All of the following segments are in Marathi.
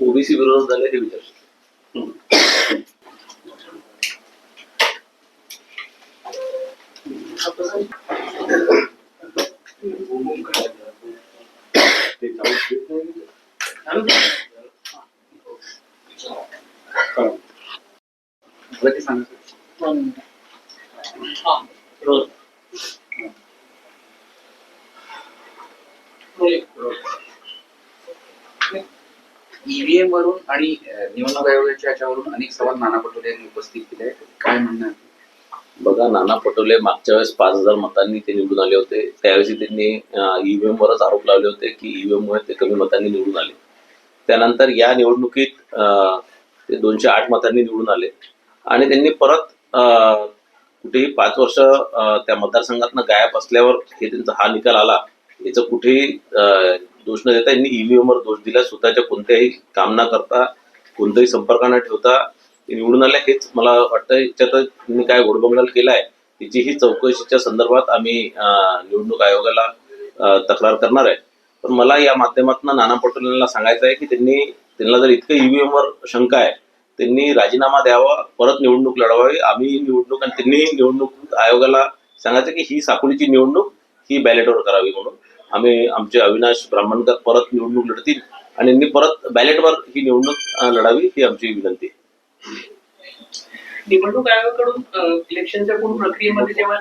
ओबीसी विरोधात झाले हे विचार मला ते ईव्हीएम वरून आणि निवडणूक आयोगाच्या याच्यावरून अनेक सवाल नाना पटोले यांनी उपस्थित केले काय म्हणणं बघा नाना पटोले मागच्या वेळेस पाच हजार मतांनी ते निवडून आले होते. त्यावेळी त्यांनी ईव्हीएम वरच आरोप लावले होते की ईव्हीएम मुळे ते कमी मतांनी निवडून आले. त्यानंतर या निवडणुकीत ते दोनशे आठ मतांनी निवडून आले. आणि त्यांनी परत कुठेही पाच वर्ष त्या मतदारसंघातनं गायब असल्यावर हे त्यांचा हा निकाल आला. याचं कुठेही दोष न देता यांनी ईव्हीएमवर दोष दिला स्वतःच्या कोणत्याही काम न करता कोणत्याही संपर्क न ठेवता ते निवडून आले. हेच मला वाटतं याच्यात त्यांनी काय घोडबंगल केलाय त्याची ही चौकशीच्या संदर्भात आम्ही निवडणूक आयोगाला तक्रार करणार आहे. पण मला या माध्यमातून नाना पटोलेंना सांगायचं आहे की त्यांनी त्यांना जर इतकं ईव्हीएम वर शंका आहे त्यांनी राजीनामा द्यावा परत निवडणूक लढवावी. आम्ही निवडणूक आणि त्यांनी निवडणूक आयोगाला सांगायचं की ही साकोलीची निवडणूक ती बॅलेटवर करावी म्हणून. आम्ही आमचे अविनाश ब्राह्मणकर परत निवडणूक लढतील आणि यांनी परत बॅलेटवर ही निवडणूक लढावी ही आमची विनंती. आहे निवडणूक आयोगाकडून इलेक्शनच्या पूर्ण प्रक्रियेमध्ये जेव्हा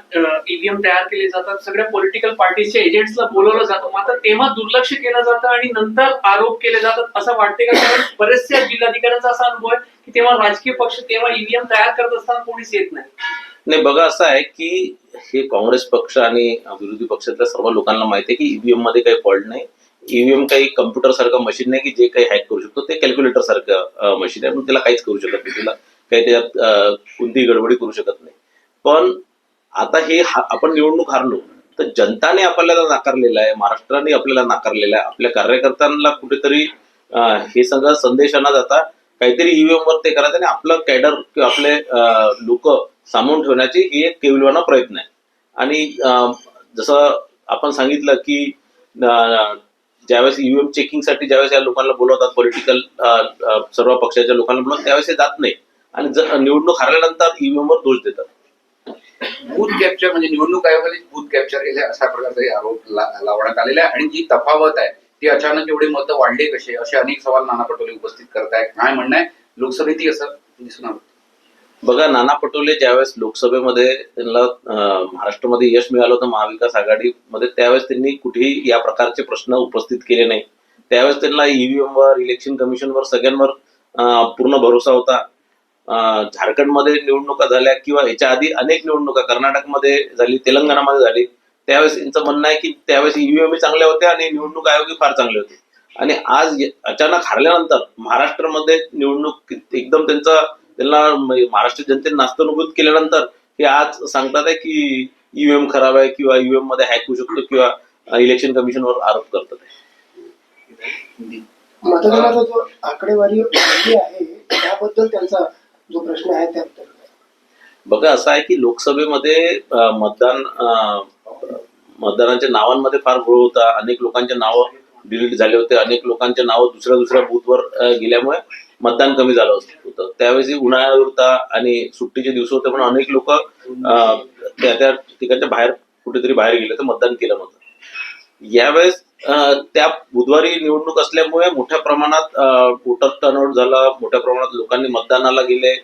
ईव्हीएम तयार केले जातात सगळ्या पॉलिटिकल पार्टीजच्या एजंट्सला बोलवलं जातं मात्र तेव्हा दुर्लक्ष केलं जातं आणि नंतर आरोप केले जातात असं वाटते का? कारण बरेचशा जिल्हाधिकाऱ्यांचा असा अनुभव आहे की तेव्हा राजकीय पक्ष तेव्हा ईव्हीएम तयार करत असताना कोणीच येत नाही. नाही बघा असं आहे की हे काँग्रेस पक्ष आणि विरोधी पक्षातल्या सर्व लोकांना माहिती आहे की ईव्हीएममध्ये काही फॉल्ट नाही. ईव्हीएम काही कम्प्युटर सारखं मशीन नाही की जे काही हॅक करू शकतो. ते कॅल्क्युलेटर सारखं मशीन आहे. पण त्याला काहीच करू शकत नाही. त्याला काही त्याच्यात कोणतीही गडबडी करू शकत नाही. पण आता हे आपण निवडणूक हारलो तर जनताने आपल्याला नाकारलेलं आहे. महाराष्ट्राने आपल्याला नाकारलेलं आहे. आपल्या कार्यकर्त्यांना कुठेतरी हे सगळं संदेश न जाता काहीतरी ईव्हीएम वर ते करायचं आणि आपलं कॅडर किंवा आपले लोक सामावून ठेवण्याची ही एक केविलवाना प्रयत्न आहे. आणि जसं आपण सांगितलं की ज्यावेळेस ईव्हीएम चेकिंगसाठी ज्यावेळेस या लोकांना बोलवतात पॉलिटिकल सर्व पक्षाच्या लोकांना बोलवतात त्यावेळेस हे जात नाही. आणि निवडणूक हरल्यानंतर ईव्हीएम वर दोष देतात. बूथ कॅप्चर म्हणजे निवडणूक आयोगाने बूथ कॅप्चर केले अशा प्रकारचे आरोप लावण्यात आलेले आहे आणि जी तफावत आहे ती अचानक एवढे मतं वाढले कसे? असे अनेक सवाल नाना पटोले उपस्थित करतायत. काय म्हणणं आहे? लोकसभेतही असं दिसून आलं. बघा नाना पटोले ज्यावेळेस लोकसभेमध्ये त्यांना महाराष्ट्रामध्ये यश मिळालं होतं महाविकास आघाडीमध्ये त्यावेळेस त्यांनी कुठेही या प्रकारचे प्रश्न उपस्थित केले नाही. त्यावेळेस त्यांना ईव्हीएम वर इलेक्शन कमिशनवर सगळ्यांवर पूर्ण भरोसा होता. झारखंडमध्ये निवडणुका झाल्या किंवा याच्या आधी अनेक निवडणुका कर्नाटकमध्ये झाली तेलंगणामध्ये झाली. त्यावेळेस यांचं म्हणणं आहे की त्यावेळेस ईव्हीएम चांगल्या होत्या आणि निवडणूक आयोगही फार चांगले होते. आणि आज अचानक हारल्यानंतर महाराष्ट्रामध्ये निवडणूक एकदम त्यांचा त्यांना म- महाराष्ट्र जनतेने नास्तनुभूत केल्यानंतर हे आज सांगतात आहे की ईव्हीएम खराब आहे किंवा ईव्हीएममध्ये हॅक होऊ शकतो किंवा इलेक्शन कमिशनवर आरोप करतात. मतदानाचा जो आकडेवारी आहे त्याबद्दल त्यांचा जो प्रश्न आहे त्याबद्दल? बघा असं आहे की लोकसभेमध्ये मतदान मतदानाच्या नावांमध्ये फार घोळ होता अनेक लोकांचे नावं डिलीट झाले होते अनेक लोकांचे नावं दुसऱ्या दुसऱ्या बूथवर गेल्यामुळे मतदान कमी झालं होतं. त्यावेळी उन्हाळा होता आणि सुट्टीचे दिवस होते पण अनेक लोक त्या त्या ठिकाणच्या बाहेर कुठेतरी बाहेर गेले तर मतदान केलं नव्हतं. यावेळेस त्या बुधवारी निवडणूक असल्यामुळे मोठ्या प्रमाणात वोटर टर्नआउट झाला. मोठ्या प्रमाणात लोकांनी मतदानाला गेले.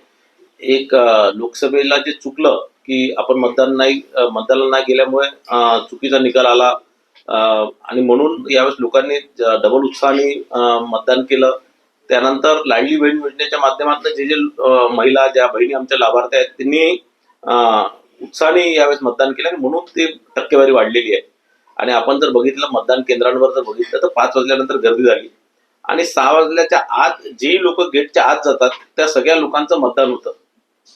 एक लोकसभेला जे चुकलं की आपण मतदान नाही मतदानाला नाही गेल्यामुळे चुकीचा निकाल आला. आणि म्हणून यावेळेस लोकांनी डबल उत्साहाने मतदान केलं. त्यानंतर लाडली बहीण योजनेच्या माध्यमातून जे जे महिला ज्या बहिणी आमच्या लाभार्थी आहेत त्यांनी उत्साहाने यावेळेस मतदान केलं आणि म्हणून ते टक्केवारी वाढलेली आहे. आणि आपण जर बघितलं मतदान केंद्रांवर जर बघितलं तर पाच वाजल्यानंतर गर्दी झाली. आणि सहा वाजल्याच्या आत जे लोक गेटच्या आत जातात त्या सगळ्या लोकांचं मतदान होतं.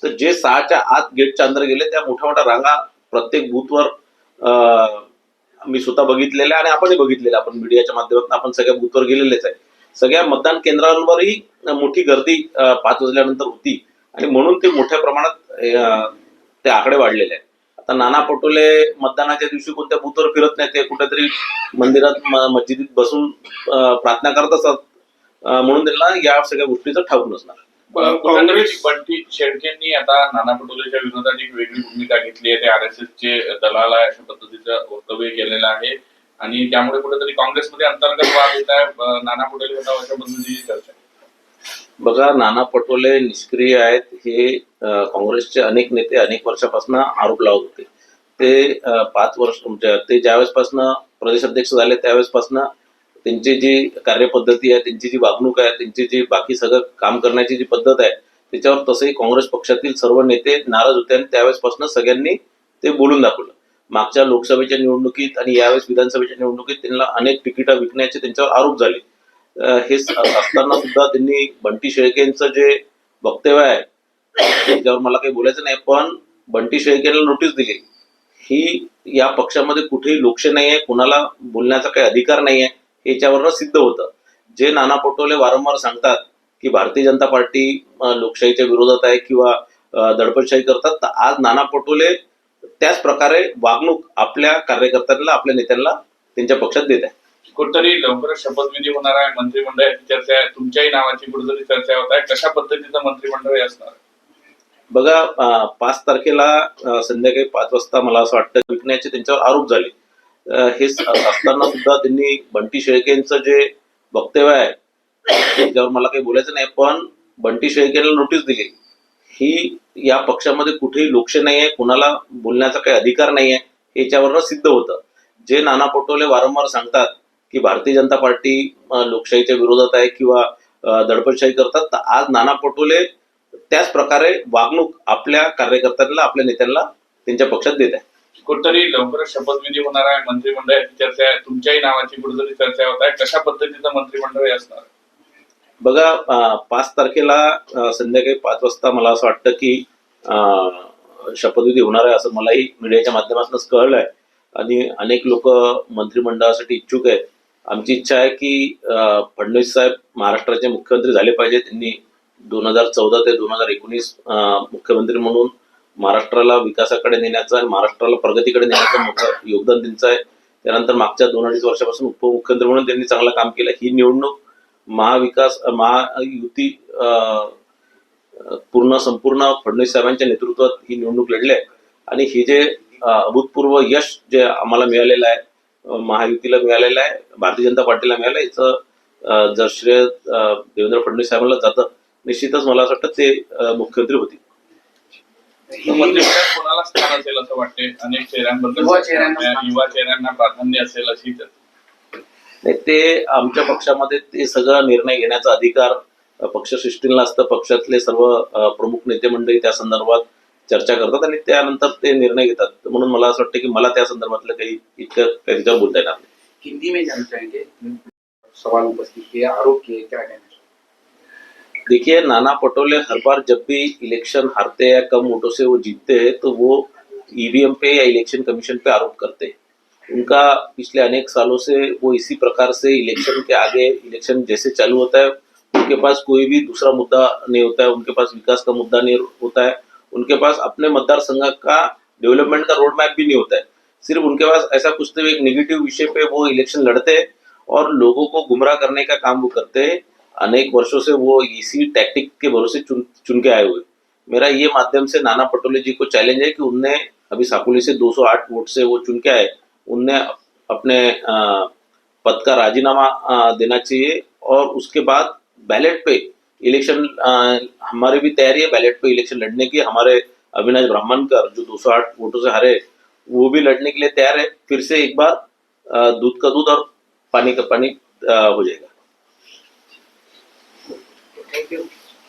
तर जे सहाच्या आत गेटच्या अंदर गेले त्या मोठ्या मोठ्या रांगा प्रत्येक बूथवर अं, मी स्वतः बघितलेल्या आणि आपणही बघितलेल्या. आपण मीडियाच्या माध्यमातून आपण सगळ्या बूथवर गेलेलेच आहे. सगळ्या मतदान केंद्रांवरही मोठी गर्दी पाच वाजल्यानंतर होती. आणि म्हणून ते मोठ्या प्रमाणात ते आकडे वाढलेले आहेत. आता नाना पटोले मतदानाच्या दिवशी कोणत्या बूथवर फिरत नाही ते कुठेतरी मंदिरात मस्जिदीत बसून प्रार्थना करत असतात. म्हणून त्यांना या सगळ्या गोष्टीचं ठाऊक नसणार. काँग्रेस बंटी शेळकेंनी आता नाना पटोलेच्या विरोधात एक वेगळी भूमिका घेतली आहे. ते आर एस एस चे दलाल आहे अशा पद्धतीचं वक्तव्य केलेलं आहे. आणि त्यामुळे कुठेतरी काँग्रेसमध्ये अंतर्गत वाद येत आहे. नाना पटोले चर्चा बघा नाना पटोले निष्क्रिय आहेत हे काँग्रेसचे अनेक नेते अनेक वर्षापासून आरोप लावत होते. ते पाच वर्ष ते ज्यावेळेसपासून प्रदेशाध्यक्ष झाले त्यावेळेसपासून त्यांची जी कार्यपद्धती आहे त्यांची जी वागणूक आहे त्यांची जी बाकी सगळं काम करण्याची जी पद्धत आहे त्याच्यावर तसंही काँग्रेस पक्षातील सर्व नेते नाराज होते आणि त्यावेळेसपासून सगळ्यांनी ते बोलून दाखवलं. मागच्या लोकसभेच्या निवडणुकीत आणि यावेळेस विधानसभेच्या निवडणुकीत त्यांना अनेक तिकिटा विकण्याचे त्यांच्यावर आरोप झाले. हे असताना सुद्धा त्यांनी बंटी शेळकेंचं जे वक्तव्य आहे त्याच्यावर मला काही बोलायचं नाही पण बंटी शेळकेला नोटीस दिली. ही या पक्षामध्ये कुठेही लोकशाही नाही आहे कुणाला बोलण्याचा काही अधिकार नाही आहे याच्यावरनं सिद्ध होतं. जे नाना पटोले वारंवार सांगतात की भारतीय जनता पार्टी लोकशाहीच्या विरोधात आहे किंवा दडपशाही करतात तर आज नाना पटोले त्याच प्रकारे वागणूक आपल्या कार्यकर्त्यांना आपल्या नेत्यांना त्यांच्या पक्षात देत आहे. कुठेतरी लवकरच शपथविधी होणार आहे मंत्रिमंडळाची चर्चा आहे तुमच्याही नावाची कुठेतरी चर्चा होत आहे. कशा पद्धतीचं मंत्रिमंडळ हे असणार? बघा पाच तारखेला संध्याकाळी पाच वाजता मला असं वाटतं विकण्याचे त्यांच्यावर आरोप झाले. हे असताना सुद्धा त्यांनी बंटी शेळकेंचं जे वक्तव्य आहे त्याच्यावर मला काही बोलायचं नाही पण बंटी शेळकेला नोटीस दिली. ही या पक्षामध्ये कुठेही लोकशाही नाही आहे कुणाला बोलण्याचा काही अधिकार नाही आहे याच्यावरनं सिद्ध होतं. जे नाना पटोले वारंवार सांगतात की भारतीय जनता पार्टी लोकशाहीच्या विरोधात आहे किंवा दडपशाही करतात तर आज नाना पटोले त्याच प्रकारे वागणूक आपल्या कार्यकर्त्यांना आपल्या नेत्यांना त्यांच्या पक्षात देत आहे कुठतरी लवकरच शपथविधी होणार आहे मंत्रिमंडळाची चर्चा आहे तुमच्याही नावाची कुठेतरी चर्चा होत आहे कशा पद्धतीचं मंत्रिमंडळ असणार? बघा पाच तारखेला संध्याकाळी पाच वाजता मला असं वाटतं की शपथविधी होणार आहे असं मलाही मीडियाच्या माध्यमातूनच कळलं आहे आणि अनेक लोक मंत्रिमंडळासाठी इच्छुक आहेत. आमची इच्छा आहे की फडणवीस साहेब महाराष्ट्राचे मुख्यमंत्री झाले पाहिजे. त्यांनी दोन हजार चौदा ते दोन हजार एकोणीस मुख्यमंत्री म्हणून महाराष्ट्राला विकासाकडे नेण्याचं आणि महाराष्ट्राला प्रगतीकडे नेण्याचं मोठं योगदान त्यांचं आहे. त्यानंतर मागच्या दोन अडीच वर्षापासून उपमुख्यमंत्री म्हणून त्यांनी चांगलं काम केलं. ही निवडणूक महाविकास महायुती अं, पूर्ण संपूर्ण फडणवीस साहेबांच्या नेतृत्वात ही निवडणूक लढली आहे. आणि हे जे अभूतपूर्व यश जे आम्हाला मिळालेलं आहे महायुतीला मिळालेलं आहे भारतीय जनता पार्टीला मिळालं आहे याचं जर श्रेय देवेंद्र फडणवीस साहेबांना जातं निश्चितच मला असं वाटतं ते मुख्यमंत्री होतील. मंत्रिमंडळात कोणाला स्थान असेल असं वाटते अनेक चेहऱ्यांबद्दल युवा चेहऱ्यांना प्राधान्य असेल अशी ते आमच्या पक्षामध्ये ते सगळं निर्णय घेण्याचा अधिकार पक्षश्रेष्ठींना असतं. पक्षातले सर्व प्रमुख नेते मंडळी त्या संदर्भात चर्चा करतात आणि त्यानंतर ते निर्णय घेतात. म्हणून मला असं वाटतं की मला त्या संदर्भातलं काही इतकं काही त्याच्यावर बोलता येणार नाही. हिंदी में चाहेंगे सवाल उपस्थित किए आरोप किए क्या कहना चाहिए देखिए नाना पटोले हर बार जब भी इलेक्शन हारते हैं या कम वोटों से वो जीतते हैं तो वो ईवीएम पे या इलेक्शन कमीशन पे आरोप करते हैं। उनका पिछले अनेक सालों से वो इसी प्रकार से इलेक्शन के आगे, इलेक्शन जैसे चालू होता है, उनके पास कोई भी दूसरा मुद्दा नहीं होता है, उनके पास विकास का मुद्दा नहीं होता है, उनके पास अपने मतदार संघ का डेवलपमेंट का रोड मैप भी नहीं होता है। सिर्फ़ उनके पास ऐसा कुछ तो एक नेगेटिव विषय पे वो इलेक्शन लड़ते हैं और लोगों को गुमराह करने का काम वो करते हैं। अनेक वर्षों से वो इसी टैक्टिक के भरोसे चुन चुन के आए हुए मेरा ये माध्यम से नाना पटोले जी को चैलेंज है कि उनने अभी साकुली से 208 वोट से वो चुन के आए। उनने अपने पद का राजीनामा देना चाहिए और उसके बाद बैलेट पे इलेक्शन हमारी भी तैयारी है बैलेट पे इलेक्शन लड़ने की। हमारे अविनाश ब्राह्मण ब्राह्मणकर जो 208 वोटों से हारे, वो भी लड़ने के लिए तैयार है। फिर से एक बार दूध का दूध और पानी का पानी हो जाएगा।